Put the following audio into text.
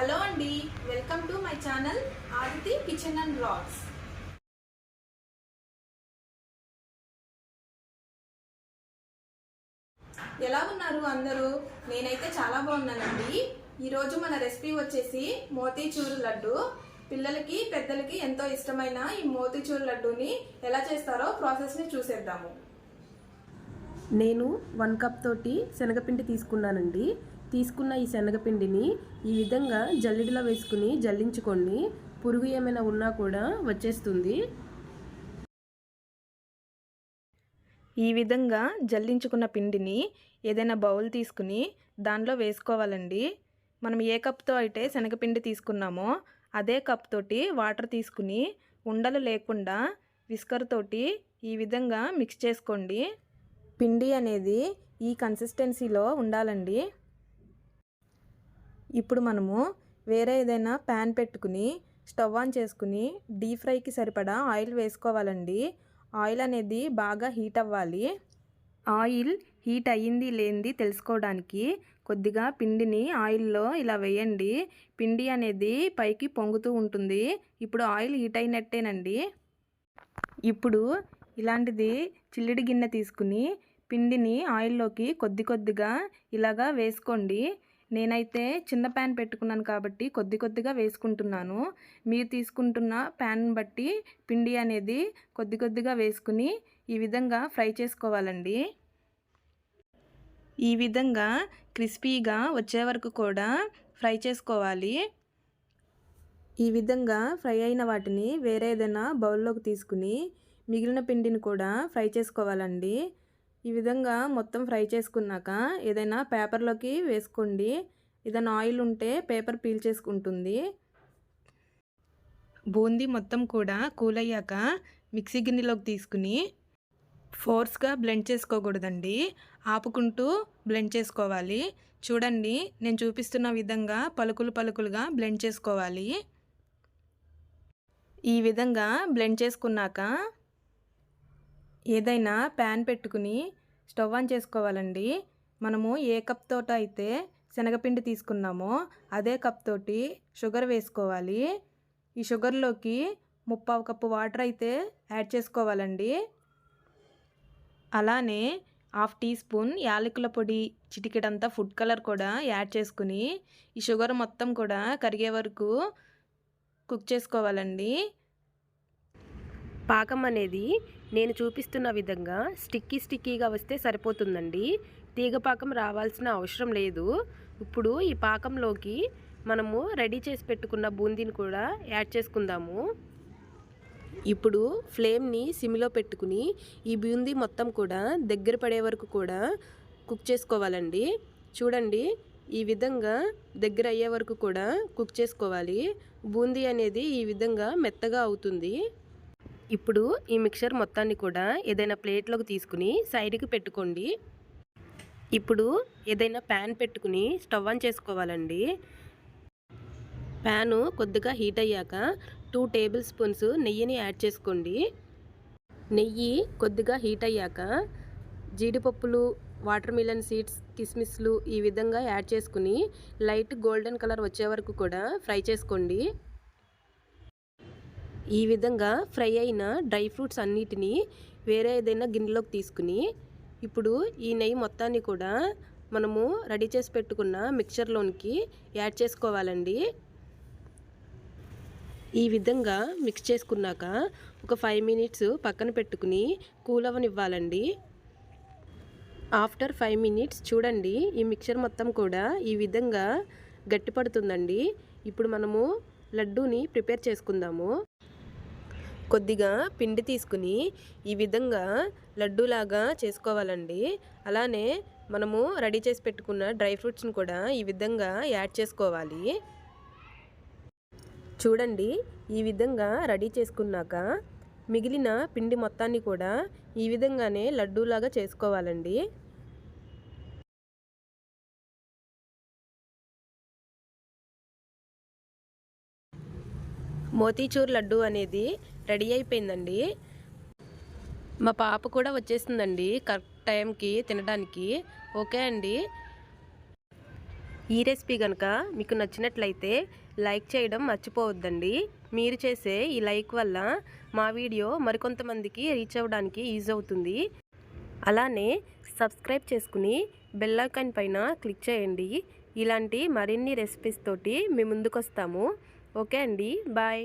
Hello అండి welcome to my channel Aditi kitchen and blogs ఎలా ఉన్నారు అందరూ? నేనైతే చాలా బాగున్నానండి. ఈరోజు మన రెసిపీ వచ్చేసి మోతీచూరు లడ్డు. పిల్లలకి పెద్దలకి ఎంతో ఇష్టమైన ఈ మోతీచూరు లడ్డూని ఎలా చేస్తారో ప్రాసెస్ని చూసేద్దాము. నేను వన్ కప్ తోటి శనగపిండి తీసుకున్నానండి. తీసుకున్న ఈ శనగపిండిని ఈ విధంగా జల్లెడలో వేసుకుని జల్లించుకోండి. పురుగు ఏమైనా ఉన్నా కూడా వచ్చేస్తుంది. ఈ విధంగా జల్లించుకున్న పిండిని ఏదైనా బౌల్ తీసుకుని దానిలో వేసుకోవాలండి. మనం ఏ కప్తో అయితే శనగపిండి తీసుకున్నామో అదే కప్ తోటి వాటర్ తీసుకుని ఉండలు లేకుండా విస్కర్ తోటి ఈ విధంగా మిక్స్ చేసుకోండి. పిండి అనేది ఈ కన్సిస్టెన్సీలో ఉండాలండి. ఇప్పుడు మనము వేరే ఏదైనా ప్యాన్ పెట్టుకుని స్టవ్ ఆన్ చేసుకుని డీప్ ఫ్రైకి సరిపడా ఆయిల్ వేసుకోవాలండి. ఆయిల్ అనేది బాగా హీట్ అవ్వాలి. ఆయిల్ హీట్ అయ్యింది లేనిది తెలుసుకోవడానికి కొద్దిగా పిండిని ఆయిల్లో ఇలా వేయండి. పిండి అనేది పైకి పొంగుతూ ఉంటుంది. ఇప్పుడు ఆయిల్ హీట్ అయినట్టేనండి. ఇప్పుడు ఇలాంటిది చిల్లిడి గిన్నె తీసుకుని పిండిని ఆయిల్లోకి కొద్ది కొద్దిగా ఇలాగా వేసుకోండి. నేనైతే చిన్న ప్యాన్ పెట్టుకున్నాను కాబట్టి కొద్ది కొద్దిగా వేసుకుంటున్నాను. మీరు తీసుకుంటున్న ప్యాన్ బట్టి పిండి అనేది కొద్ది కొద్దిగా వేసుకుని ఈ విధంగా ఫ్రై చేసుకోవాలండి. ఈ విధంగా క్రిస్పీగా వచ్చే వరకు కూడా ఫ్రై చేసుకోవాలి. ఈ విధంగా ఫ్రై అయిన వాటిని వేరే ఏదైనా బౌల్లోకి తీసుకుని మిగిలిన పిండిని కూడా ఫ్రై చేసుకోవాలండి. ఈ విధంగా మొత్తం ఫ్రై చేసుకున్నాక ఏదైనా పేపర్లోకి వేసుకోండి. ఏదైనా ఆయిల్ ఉంటే పేపర్ పీల్ చేసుకుంటుంది. బూందీ మొత్తం కూడా కూల్ అయ్యాక మిక్సీ గిన్నెలోకి తీసుకుని ఫోర్స్గా బ్లెండ్ చేసుకోకూడదండి. ఆపుకుంటూ బ్లెండ్ చేసుకోవాలి. చూడండి నేను చూపిస్తున్న విధంగా పలుకులు పలుకులుగా బ్లెండ్ చేసుకోవాలి. ఈ విధంగా బ్లెండ్ చేసుకున్నాక ఏదైనా ప్యాన్ పెట్టుకుని స్టవ్ ఆన్ చేసుకోవాలండి. మనము ఏ కప్ తోట అయితే శనగపిండి తీసుకున్నామో అదే కప్ తోటి షుగర్ వేసుకోవాలి. ఈ షుగర్లోకి ముప్పావు కప్పు వాటర్ అయితే యాడ్ చేసుకోవాలండి. అలానే హాఫ్ టీ స్పూన్ యాలకుల పొడి చిటికెడంతా ఫుడ్ కలర్ కూడా యాడ్ చేసుకుని ఈ షుగర్ మొత్తం కూడా కరిగే వరకు కుక్ చేసుకోవాలండి. పాకం అనేది నేను చూపిస్తున్న విధంగా స్టిక్కీ స్టిక్కీగా వస్తే సరిపోతుందండి. తీగ పాకం రావాల్సిన అవసరం లేదు. ఇప్పుడు ఈ పాకంలోకి మనము రెడీ చేసి పెట్టుకున్న బూందీని కూడా యాడ్ చేసుకుందాము. ఇప్పుడు ఫ్లేమ్ని సిమ్లో పెట్టుకుని ఈ బూందీ మొత్తం కూడా దగ్గర పడే వరకు కూడా కుక్ చేసుకోవాలండి. చూడండి ఈ విధంగా దగ్గర అయ్యే వరకు కూడా కుక్ చేసుకోవాలి. బూందీ అనేది ఈ విధంగా మెత్తగా అవుతుంది. ఇప్పుడు ఈ మిక్చర్ మొత్తాన్ని కూడా ఏదైనా ప్లేట్లోకి తీసుకుని సైడ్కి పెట్టుకోండి. ఇప్పుడు ఏదైనా ప్యాన్ పెట్టుకుని స్టవ్ ఆన్ చేసుకోవాలండి. ప్యాను కొద్దిగా హీట్ అయ్యాక టూ టేబుల్ స్పూన్స్ నెయ్యిని యాడ్ చేసుకోండి. నెయ్యి కొద్దిగా హీట్ అయ్యాక జీడిపప్పులు వాటర్ మిలన్ సీడ్స్ కిస్మిస్లు ఈ విధంగా యాడ్ చేసుకుని లైట్ గోల్డెన్ కలర్ వచ్చే వరకు కూడా ఫ్రై చేసుకోండి. ఈ విధంగా ఫ్రై అయిన డ్రై ఫ్రూట్స్ అన్నిటినీ వేరే ఏదైనా గిన్నెలోకి తీసుకుని ఇప్పుడు ఈ నెయ్యి మొత్తాన్ని కూడా మనము రెడీ చేసి పెట్టుకున్న మిక్చర్లోనికి యాడ్ చేసుకోవాలండి. ఈ విధంగా మిక్స్ చేసుకున్నాక ఒక ఫైవ్ మినిట్స్ పక్కన పెట్టుకుని కూల్ అవ్వనివ్వాలండి ఆఫ్టర్ ఫైవ్ మినిట్స్ చూడండి ఈ మిక్చర్ మొత్తం కూడా ఈ విధంగా గట్టిపడుతుందండి. ఇప్పుడు మనము లడ్డూని ప్రిపేర్ చేసుకుందాము. కొద్దిగా పిండి తీసుకుని ఈ విధంగా లడ్డూలాగా చేసుకోవాలండి. అలానే మనము రెడీ చేసి పెట్టుకున్న డ్రై ఫ్రూట్స్ని కూడా ఈ విధంగా యాడ్ చేసుకోవాలి. చూడండి ఈ విధంగా రెడీ చేసుకున్నాక మిగిలిన పిండి మొత్తాన్ని కూడా ఈ విధంగానే లడ్డూలాగా చేసుకోవాలండి. మోతీచూర్ లడ్డు అనేది రెడీ అయిపోయిందండి. మా పాప కూడా వచ్చేసిందండి కరెక్ట్ టైంకి తినడానికి. ఓకే అండి. ఈ రెసిపీ కనుక మీకు నచ్చినట్లయితే లైక్ చేయడం మర్చిపోవద్దండి. మీరు చేసే ఈ లైక్ వల్ల మా వీడియో మరికొంతమందికి రీచ్ అవ్వడానికి యూజ్ అవుతుంది. అలానే సబ్స్క్రైబ్ చేసుకుని బెల్లైకాన్ పైన క్లిక్ చేయండి. ఇలాంటి మరిన్ని రెసిపీస్ తోటి మీ ముందుకు వస్తాము ఓకే అండి. బాయ్.